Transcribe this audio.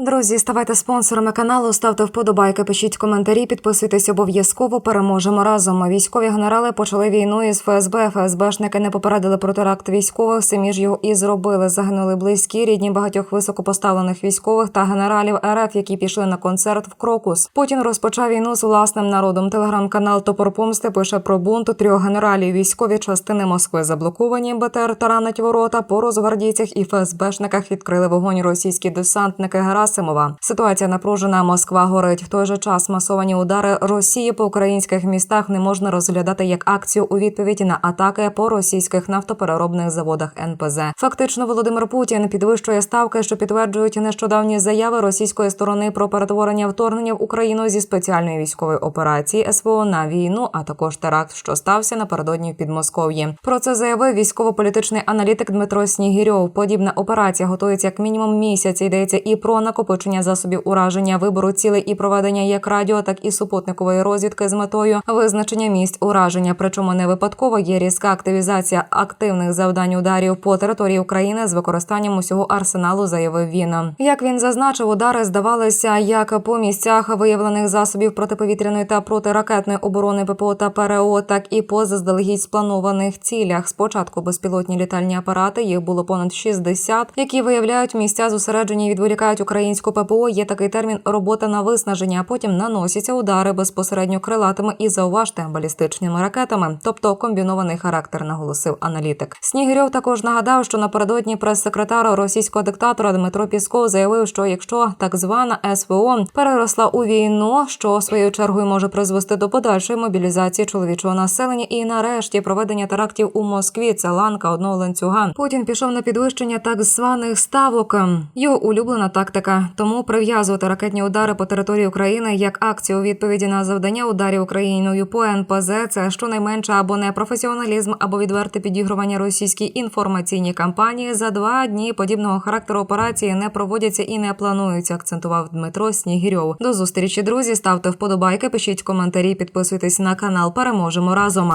Друзі, ставайте спонсорами каналу, ставте вподобайки, пишіть коментарі, підписуйтесь обов'язково. Переможемо разом. Військові генерали почали війну із ФСБ. ФСБшники не попередили про теракт військових. Самі ж його і зробили. Загинули близькі рідні багатьох високопоставлених військових та генералів РФ, які пішли на концерт в Крокус. Путін розпочав війну з власним народом. Телеграм-канал Топор Помсти пише про бунт трьох генералів. Військові частини Москви заблоковані. БТР таранить ворота. По розгвардійцях і ФСБшниках відкрили вогонь російські десантники Герасимова. Ситуація напружена. Москва горить. В той же час масовані удари Росії по українських містах не можна розглядати як акцію у відповідь на атаки по російських нафтопереробних заводах НПЗ. Фактично, Володимир Путін підвищує ставки, що підтверджують нещодавні заяви російської сторони про перетворення вторгнення в Україну зі спеціальної військової операції СВО на війну, а також теракт, що стався напередодні в Підмосков'ї. Про це заявив військово-політичний аналітик Дмитро Снігірьов. Подібна операція готується як мінімум місяць. Йдеться і про накопичення засобів ураження, вибору цілей і проведення як радіо, так і супутникової розвідки з метою визначення місць ураження. Причому не випадково є різка активізація активних завдань ударів по території України з використанням усього арсеналу, заявив він. Як він зазначив, удари здавалися як по місцях виявлених засобів протиповітряної та протиракетної оборони ППО та ПРО, так і по заздалегідь спланованих цілях. Спочатку безпілотні літальні апарати їх було понад 60, які виявляють місця зосередження і відволікають українську ППО. Є такий термін робота на виснаження. а Потім наносяться удари безпосередньо крилатими і зауважте балістичними ракетами, тобто комбінований характер, наголосив аналітик. Снігирьов також нагадав, що напередодні прес-секретар російського диктатора Дмитро Пісков заявив, що якщо так звана СВО переросла у війну, що своєю чергою може призвести до подальшої мобілізації чоловічого населення, і нарешті проведення терактів у Москві це ланка одного ланцюга. Путін пішов на підвищення так званих ставок. Його улюблена тактика. Тому прив'язувати ракетні удари по території України як акцію у відповіді на завдання ударів Україною по НПЗ це щонайменше або непрофесіоналізм, або відверте підігрування російській інформаційній кампанії. За два дні подібного характеру операції не проводяться і не плануються. Акцентував Дмитро Снігірьов. До зустрічі, друзі. Ставте вподобайки, пишіть коментарі, підписуйтесь на канал. Переможемо разом.